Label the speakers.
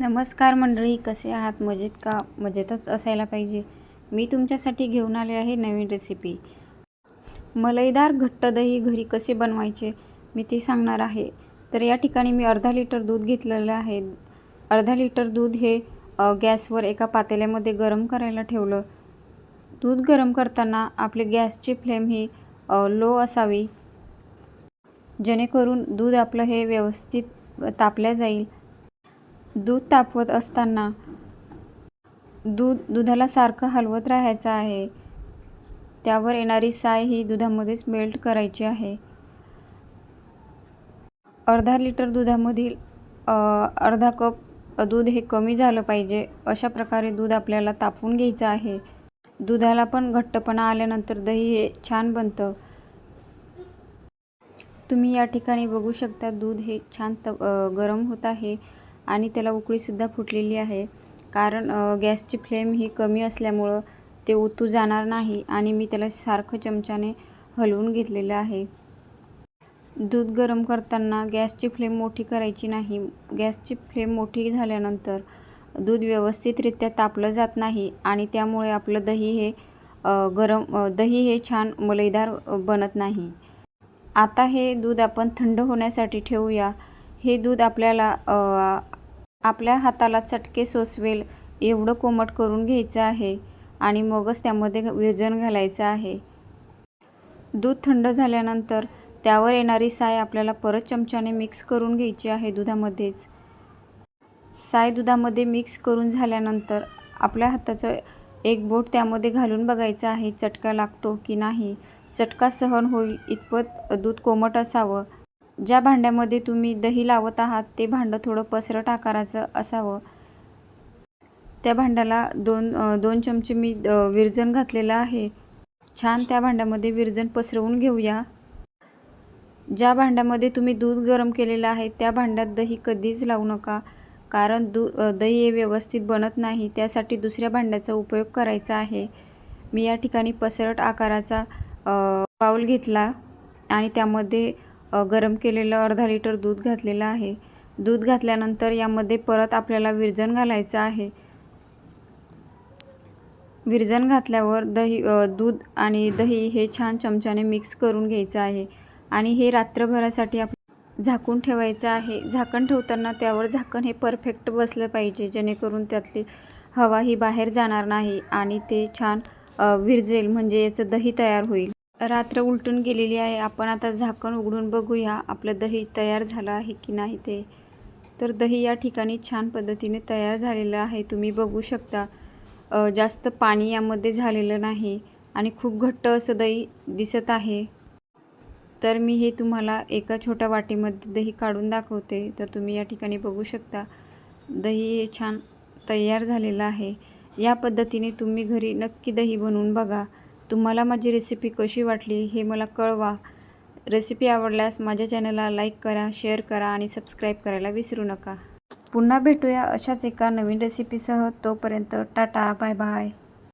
Speaker 1: नमस्कार मंडळी कसे आहात? मजेत का? मजेतच असायला पाहिजे. मी तुमच्यासाठी घेऊन आले आहे नवीन रेसिपी मलईदार घट्ट दही घरी कसे बनवायचे मी ते सांगणार आहे. तर या ठिकाणी मी अर्धा लिटर दूध घेतलेलं आहे. अर्धा लिटर दूध हे गॅसवर एका पातेल्यामध्ये गरम करायला ठेवलं. दूध गरम करताना आपले गॅसची फ्लेम ही लो असावी. जेणेकरून दूध आपलं हे व्यवस्थित तापल्या जाईल. दूध तापवत असताना दूध दुधाला सारखं हलवत राहायचं आहे. त्यावर येणारी साय ही दुधामध्येच मेल्ट करायची आहे. अर्धा लिटर दुधामधील अर्धा कप दूध हे कमी झालं पाहिजे अशा प्रकारे दूध आपल्याला तापवून घ्यायचं आहे. दुधाला पण घट्टपणा आल्यानंतर दही हे छान बनतं. तुम्ही या ठिकाणी बघू शकता दूध हे छान त गरम होत आहे. आणि त्याला उकळीसुद्धा फुटलेली आहे. कारण गॅसची फ्लेम ही कमी असल्यामुळं ते ओतू जाणार नाही आणि मी त्याला सारखं चमच्याने हलवून घेतलेलं आहे. दूध गरम करताना गॅसची फ्लेम मोठी करायची नाही. गॅसची फ्लेम मोठी झाल्यानंतर दूध व्यवस्थितरित्या तापलं जात नाही आणि त्यामुळे आपलं दही हे गरम दही हे छान मलईदार बनत नाही. आता हे दूध आपण थंड होण्यासाठी ठेवूया. हे दूध आपल्याला आपल्या हाताला चटके सोसवेल एवढं कोमट करून घ्यायचं आहे आणि मगच त्यामध्ये विरजण घालायचं आहे. दूध थंड झाल्यानंतर त्यावर येणारी साय आपल्याला परत चमच्याने मिक्स करून घ्यायची आहे दुधामध्येच. साय दुधामध्ये मिक्स करून झाल्यानंतर आपल्या हाताचं एक बोट त्यामध्ये घालून बघायचं आहे चटका लागतो की नाही. चटका सहन होईल इतपत दूध कोमट असावं. ज्या भांड्यामध्ये तुम्ही दही लावत आहात ते भांडं थोडं पसरट आकाराचं असावं. त्या भांड्याला दोन दोन चमचे मी विरजन घातलेलं आहे. छान त्या भांड्यामध्ये विरजन पसरवून घेऊया. ज्या भांड्यामध्ये तुम्ही दूध गरम केलेलं आहे त्या भांड्यात दही कधीच लावू नका. कारण दू दही हे व्यवस्थित बनत नाही त्यासाठी दुसऱ्या भांड्याचा उपयोग करायचा आहे. मी या ठिकाणी पसरट आकाराचा पाऊल बाऊल घेतला आणि त्यामध्ये गरम केलेलं अर्धा लिटर दूध घातलेलं आहे. दूध घातल्यानंतर यामध्ये परत आपल्याला विरजण घालायचं आहे. विरजण घातल्यावर दही दूध आणि दही हे छान चमच्याने मिक्स करून घ्यायचं आहे आणि हे रात्रभरासाठी आप झाकून ठेवायचं आहे. झाकण ठेवताना त्यावर झाकण हे परफेक्ट बसलं पाहिजे जेणेकरून त्यातली हवा ही बाहेर जाणार नाही आणि ते छान विरजेल म्हणजे याचं दही तयार होईल. रात्र उलटून गेलेली आहे. आपण आता झाकण उघडून बघूया आपलं दही तयार झालं आहे की नाही ते. तर दही या ठिकाणी छान पद्धतीने तयार झालेलं आहे. तुम्ही बघू शकता जास्त पाणी यामध्ये झालेलं नाही आणि खूप घट्ट असं दही दिसत आहे. तर मी हे तुम्हाला एका छोट्या वाटीमध्ये दही काढून दाखवते. तर तुम्ही या ठिकाणी बघू शकता दही हे छान तयार झालेलं आहे. या पद्धतीने तुम्ही घरी नक्की दही बनवून बघा. तुम्हाला माझी रेसिपी कशी वाटली हे मला कळवा. रेसिपी आवडल्यास माझ्या चॅनलला लाईक करा शेअर करा आणि सबस्क्राईब करायला विसरू नका. पुन्हा भेटूया अशाच एका नवीन रेसिपीसह तोपर्यंत टाटा बाय बाय